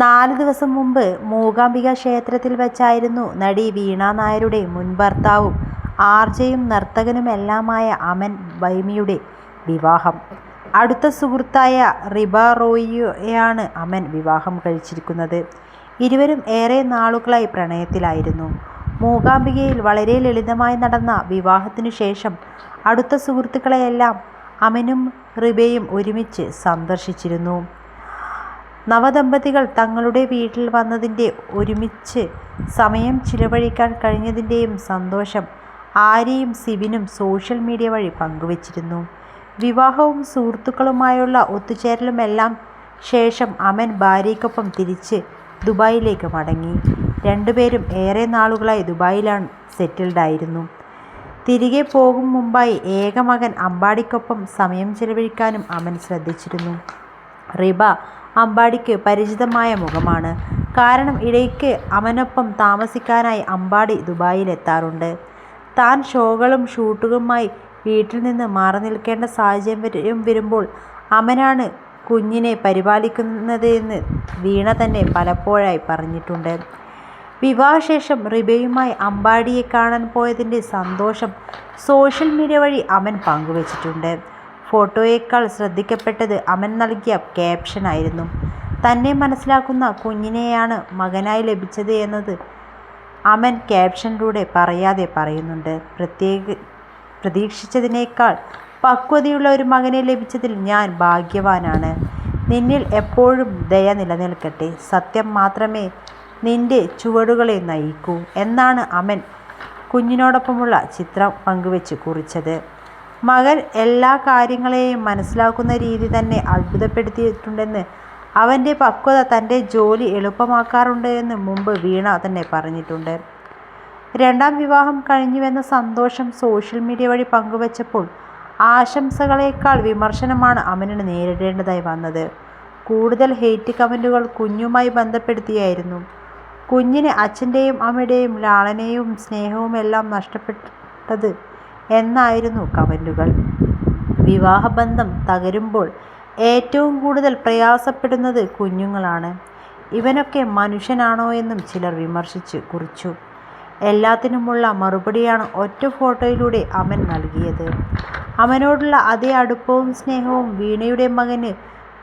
നാല് ദിവസം മുമ്പ് മൂകാംബിക ക്ഷേത്രത്തിൽ വെച്ചായിരുന്നു നടി വീണ നായരുടെ മുൻ ഭർത്താവും ആർജയും നർത്തകനുമെല്ലാമായ അമൻ ബൈമിയുടെ വിവാഹം. അടുത്ത സുഹൃത്തായ റിബ റോയിയെയാണ് അമൻ വിവാഹം കഴിച്ചിരിക്കുന്നത്. ഇരുവരും ഏറെ നാളുകളായി പ്രണയത്തിലായിരുന്നു. മൂകാംബികയിൽ വളരെ ലളിതമായി നടന്ന വിവാഹത്തിനു ശേഷം അടുത്ത സുഹൃത്തുക്കളെയെല്ലാം അമനും റിബയും ഒരുമിച്ച് സന്ദർശിച്ചിരുന്നു. നവദമ്പതികൾ തങ്ങളുടെ വീട്ടിൽ വന്നതിന്റെ ഒരുമിച്ച് സമയം ചിലവഴിക്കാൻ കഴിഞ്ഞതിന്റെയും സന്തോഷം ആര്യയും സിബിനും സോഷ്യൽ മീഡിയ വഴി പങ്കുവച്ചിരുന്നു. വിവാഹവും സുഹൃത്തുക്കളുമായുള്ള ഒത്തുചേരലുമെല്ലാം ശേഷം അമൻ ഭാര്യയ്ക്കൊപ്പം തിരിച്ച് ദുബായിലേക്ക് മടങ്ങി. രണ്ടുപേരും ഏറെ നാളുകളായി ദുബായിലാണ് സെറ്റിൽഡായിരുന്നു. തിരികെ പോകും മുമ്പായി ഏക മകൻ അമ്പാടിക്കൊപ്പം സമയം ചിലവഴിക്കാനും അമൻ ശ്രദ്ധിച്ചിരുന്നു. റിബ അമ്പാടിക്ക് പരിചിതമായ മുഖമാണ്. കാരണം ഇടയ്ക്ക് അവനൊപ്പം താമസിക്കാനായി അമ്പാടി ദുബായിലെത്താറുണ്ട്. താൻ ഷോകളും ഷൂട്ടുകളുമായി വീട്ടിൽ നിന്ന് മാറി നിൽക്കേണ്ട സാഹചര്യം വരുമ്പോൾ അമനാണ് കുഞ്ഞിനെ പരിപാലിക്കുന്നതെന്ന് വീണ തന്നെ പലപ്പോഴായി പറഞ്ഞിട്ടുണ്ട്. വിവാഹശേഷം റിബയുമായി അമ്പാടിയെ കാണാൻ പോയതിന്റെ സന്തോഷം സോഷ്യൽ മീഡിയ വഴി അവൻ പങ്കുവച്ചിട്ടുണ്ട്. ഫോട്ടോയേക്കാൾ ശ്രദ്ധിക്കപ്പെട്ടത് അമൻ നൽകിയ ക്യാപ്ഷനായിരുന്നു. തന്നെ മനസ്സിലാക്കുന്ന കുഞ്ഞിനെയാണ് മകനായി ലഭിച്ചത് എന്നത് അമൻ ക്യാപ്ഷനിലൂടെ പറയാതെ പറയുന്നുണ്ട്. പ്രത്യേക പ്രതീക്ഷിച്ചതിനേക്കാൾ പക്വതയുള്ള ഒരു മകനെ ലഭിച്ചതിൽ ഞാൻ ഭാഗ്യവാനാണ്. നിന്നിൽ എപ്പോഴും ദയ നിലനിൽക്കട്ടെ. സത്യം മാത്രമേ നിന്റെ ചുവടുകളെ നയിക്കൂ എന്നാണ് അമൻ കുഞ്ഞിനോടൊപ്പമുള്ള ചിത്രം പങ്കുവെച്ച് കുറിച്ചത്. മകൻ എല്ലാ കാര്യങ്ങളെയും മനസ്സിലാക്കുന്ന രീതി തന്നെ അത്ഭുതപ്പെടുത്തിയിട്ടുണ്ടെന്ന് അവന്റെ പക്വത തന്റെ ജോലി എളുപ്പമാക്കാറുണ്ട് എന്ന് മുമ്പ് വീണ തന്നെ പറഞ്ഞിട്ടുണ്ട്. രണ്ടാം വിവാഹം കഴിഞ്ഞുവെന്ന സന്തോഷം സോഷ്യൽ മീഡിയ വഴി പങ്കുവച്ചപ്പോൾ ആശംസകളേക്കാൾ വിമർശനമാണ് അമനിന് നേരിടേണ്ടതായി വന്നത്. കൂടുതൽ ഹെയ്റ്റ് കമന്റുകൾ കുഞ്ഞുമായി ബന്ധപ്പെടുത്തിയായിരുന്നു. കുഞ്ഞിന് അച്ഛന്റെയും അമ്മയുടെയും ലാളനയും സ്നേഹവുമെല്ലാം നഷ്ടപ്പെട്ടത് എന്നായിരുന്നു കമന്റുകൾ. വിവാഹബന്ധം തകരുമ്പോൾ ഏറ്റവും കൂടുതൽ പ്രയാസപ്പെടുന്നത് കുഞ്ഞുങ്ങളാണ്. ഇവനൊക്കെ മനുഷ്യനാണോ എന്നും ചിലർ വിമർശിച്ച് കുറിച്ചു. എല്ലാത്തിനുമുള്ള മറുപടിയാണ് ഒറ്റ ഫോട്ടോയിലൂടെ അമൻ നൽകിയത്. അമനോടുള്ള അതേ അടുപ്പവും സ്നേഹവും വീണയുടെ മകന്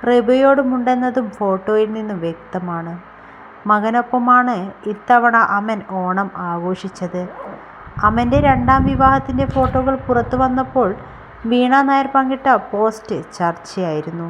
റിബയോടുമുണ്ടെന്നതും ഫോട്ടോയിൽ നിന്നും വ്യക്തമാണ്. മകനൊപ്പമാണ് ഇത്തവണ അമൻ ഓണം ആഘോഷിച്ചത്. അമന്റെ രണ്ടാം വിവാഹത്തിന്റെ ഫോട്ടോകൾ പുറത്തു വന്നപ്പോൾ വീണ നായർ പങ്കിട്ട പോസ്റ്റ് ചർച്ചയായിരുന്നു.